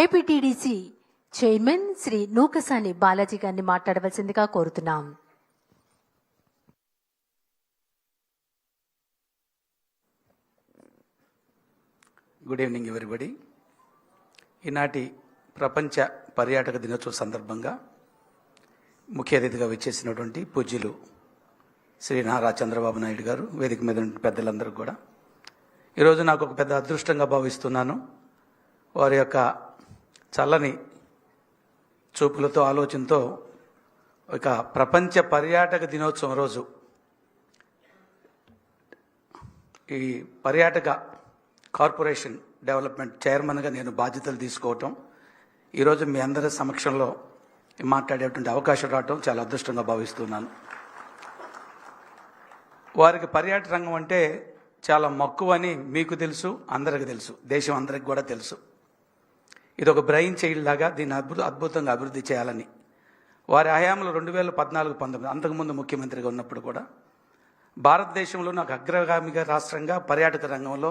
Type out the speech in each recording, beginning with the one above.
APTDC chairman Shri Nookasani Balaji గారిని మాట్లాడవలసిందిగా కోరుతున్నాం. గుడ్ ఈవినింగ్ ఎవరిబడి ఈనాటి ప్రపంచ పర్యాటక దినోత్సవ సందర్భంగా ముఖ్య అతిథిగా విచ్చేసినటువంటి పూజ్యులు శ్రీ నారా చంద్రబాబు నాయుడు గారు వేదిక మీద ఉన్న పెద్దలందరూ కూడా. ఈరోజు నాకు ఒక పెద్ద అదృష్టంగా భావిస్తున్నాను. వారి యొక్క చల్లని చూపులతో ఆలోచనతో ఒక ప్రపంచ పర్యాటక దినోత్సవం రోజు. ఈ పర్యాటక కార్పొరేషన్ డెవలప్మెంట్ చైర్మన్గా నేను బాధ్యతలు తీసుకోవటం ఈరోజు మీ అందరి సమక్షంలో మాట్లాడేటువంటి అవకాశం రావటం చాలా అదృష్టంగా భావిస్తున్నాను. వారికి పర్యాటక రంగం అంటే చాలా మక్కువ అని మీకు తెలుసు అందరికి తెలుసు దేశం అందరికి కూడా తెలుసు. ఇది ఒక బ్రెయిన్ చైల్డ్ లాగా దీన్ని అద్భుత అద్భుతంగా అభివృద్ధి చేయాలని. వారి హయాంలో రెండు వేల పద్నాలుగు పంతొమ్మిది అంతకుముందు ముఖ్యమంత్రిగా ఉన్నప్పుడు కూడా భారతదేశంలో నాకు అగ్రగామిగా రాష్ట్రంగా పర్యాటక రంగంలో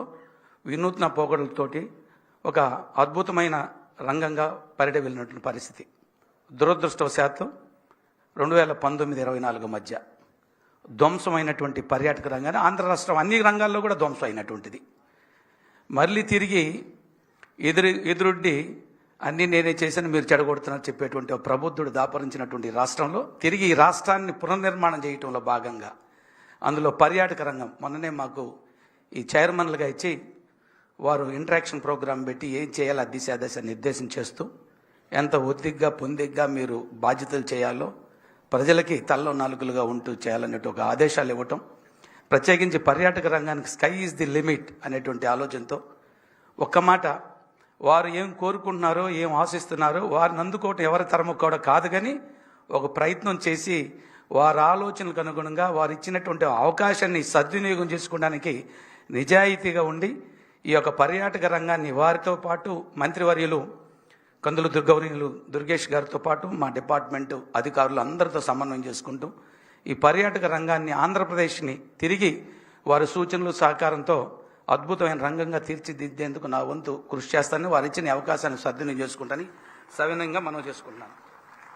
వినూత్న పోకడలతోటి ఒక అద్భుతమైన రంగంగా పరిడ వెళ్ళినటువంటి పరిస్థితి. దురదృష్టవశాత్తు రెండు వేల పంతొమ్మిది ఇరవై నాలుగు మధ్య ధ్వంసమైనటువంటి పర్యాటక రంగాన్ని ఆంధ్ర రాష్ట్రం అన్ని రంగాల్లో కూడా ధ్వంసం అయినటువంటిది మళ్ళీ తిరిగి ఎదురు ఎదురుడ్డి అన్నీ నేనే చేశాను మీరు చెడగొడుతున్నారు చెప్పేటువంటి ప్రబుద్ధుడు దాపరించినటువంటి రాష్ట్రంలో తిరిగి ఈ రాష్ట్రాన్ని పునర్నిర్మాణం చేయటంలో భాగంగా అందులో పర్యాటక రంగం మొన్ననే మాకు ఈ చైర్మన్లుగా ఇచ్చి వారు ఇంటరాక్షన్ ప్రోగ్రాం పెట్టి ఏం చేయాలో ఆ దిశ దశ నిర్దేశం చేస్తూ ఎంత ఒత్తిగ్గా పొందిగ్గా మీరు బాధ్యతలు చేయాలో ప్రజలకి తల్లో నాలుగులుగా ఉంటూ చేయాలనేటువంటి ఒక ఆదేశాలు ఇవ్వటం ప్రత్యేకించి పర్యాటక రంగానికి స్కై ఈజ్ ది లిమిట్ అనేటువంటి ఆలోచనతో ఒక్క మాట వారు ఏం కోరుకుంటున్నారో ఏం ఆశిస్తున్నారో వారిని అందుకోవటం ఎవరి తరము కూడా కాదు కానీ ఒక ప్రయత్నం చేసి వారి ఆలోచనలకు అనుగుణంగా వారు ఇచ్చినటువంటి అవకాశాన్ని సద్వినియోగం చేసుకోవడానికి నిజాయితీగా ఉండి ఈ యొక్క పర్యాటక రంగాన్ని వారితో పాటు మంత్రివర్యులు కందులు దుర్గౌరీయులు దుర్గేష్ గారితో పాటు మా డిపార్ట్మెంటు అధికారులు అందరితో సమన్వయం చేసుకుంటూ ఈ పర్యాటక రంగాన్ని ఆంధ్రప్రదేశ్ని తిరిగి వారి సూచనలు సహకారంతో అద్భుతమైన రంగంగా తీర్చిదిద్దేందుకు నా వంతు కృషి చేస్తానని వారు ఇచ్చిన అవకాశాన్ని సద్వినియోగం చేసుకుంటానని సవినంగా మనం చేసుకుంటున్నాను.